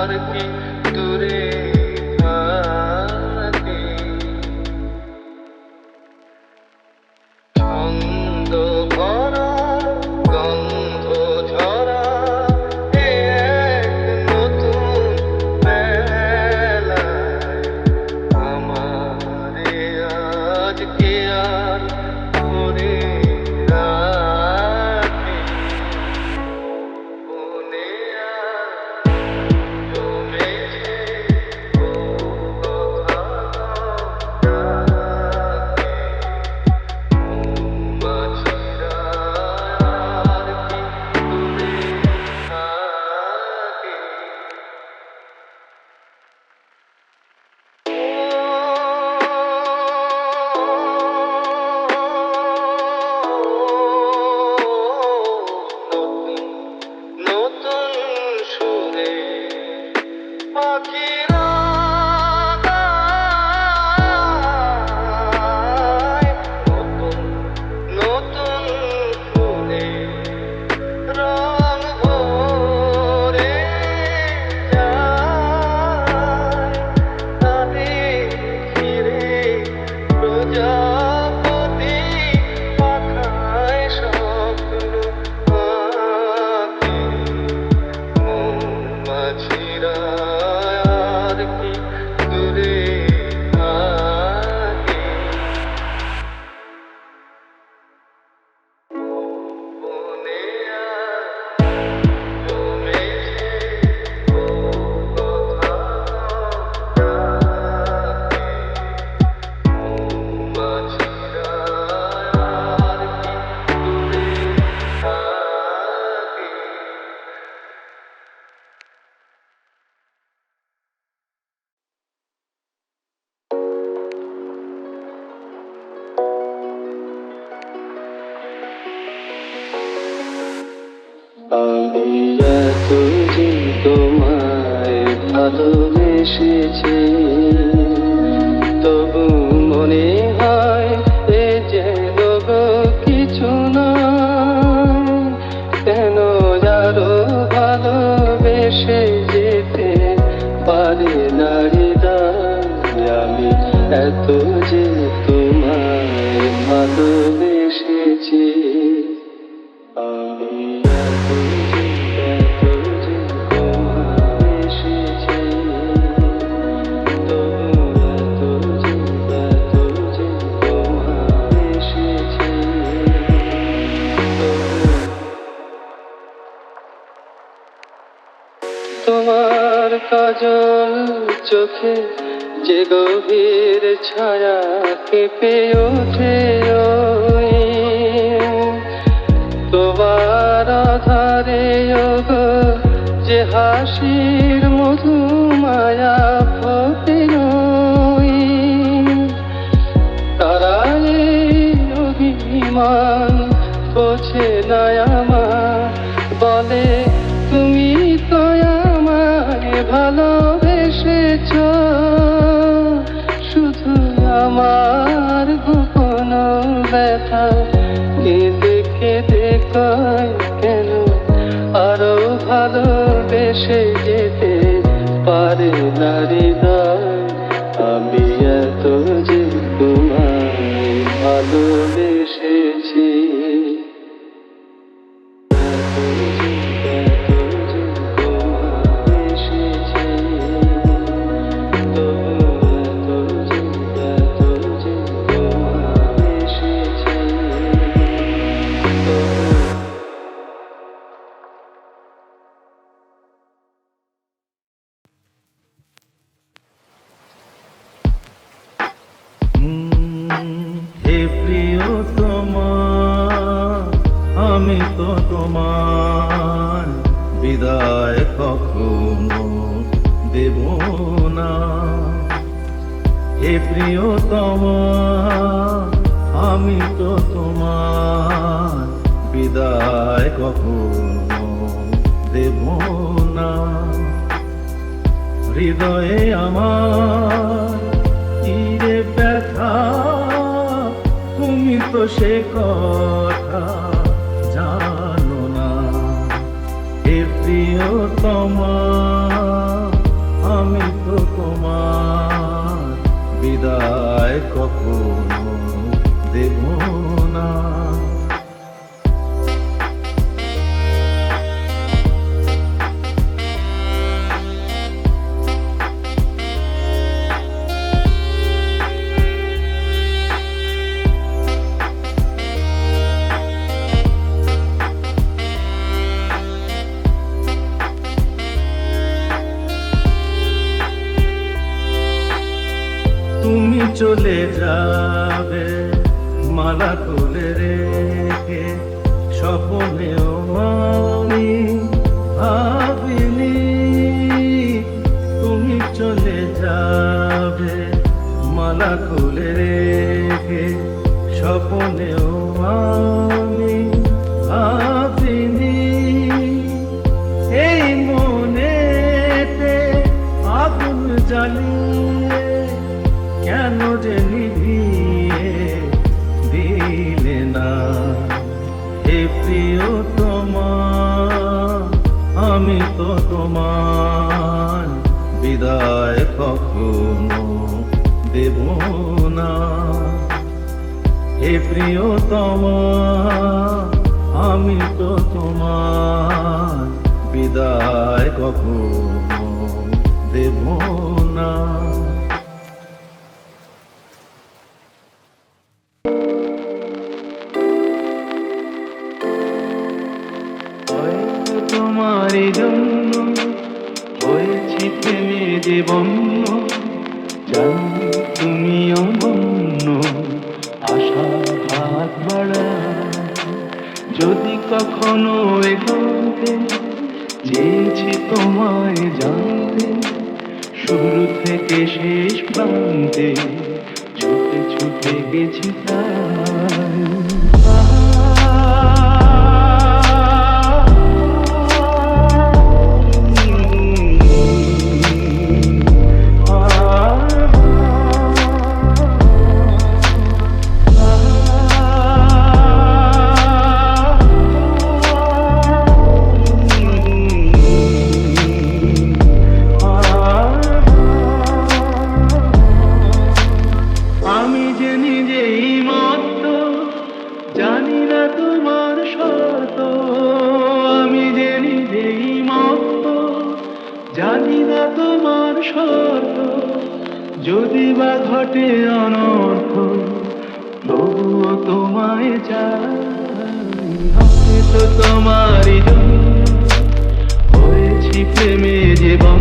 parki ভালোবেসেছি। তবু মনে হয় এ যেন কিছু না কেন যারো ভালোবেসে যেতে পারে নারী আমি এত যে তোমার কাজল চোখে যে গভীর ছায়া কেঁপে ওঠে তোমার আধারে ওগো যে হাসির মধু মায়া নই তারাই অভিমান বোঝে না আমার, বলে পারে না হৃদয় তোমার বিদায় কখনো দেব না। হে প্রিয়তম, আমি তো তোমার বিদায় কখনো দেব না। হৃদয়ে আমার তীরে ব্যথা, তুমি তো সে কথা প্রিয়তমা আমি তো তোমার বিদায় কখনো দেব না। চলে যাবে, মালা তুলে রেখে স্বপ্নেও আমি ভাবিনি। তুমি চলে যাবে, মালা খুলে রেখে স্বপ্নেও না। হে প্রিয়তমা, আমি তো তোমার বিদায় কখনো দেব না। তোমারই জন্য, হয়েছি প্রেমে জীবন জানি তুমি অনন্য আশা হাত বাড়া। যদি কখনো এগোতে চেয়েছি তোমায় জানতে, শুরু থেকে শেষ প্রান্তে ছুটে ছুটে গেছি আমি শর্ত যদি বা ঘটে অনর্থ তবুও তোমায় চাই। তো তোমারই জন্য হয়েছি প্রেমে জীবন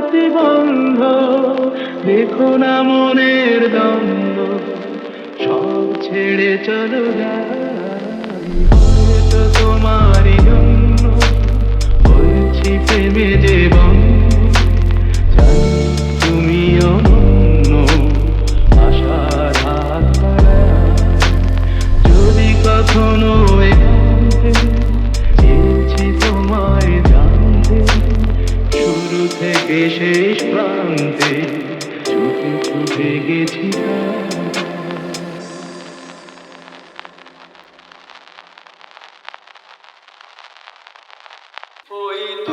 প্রতিবন্ধ, দেখো না মনের দ্বন্দ্ব, সব ছেড়ে চলো হয়তো তোমারই জন্য বলছি প্রেমে যে জানি Foi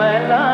कमला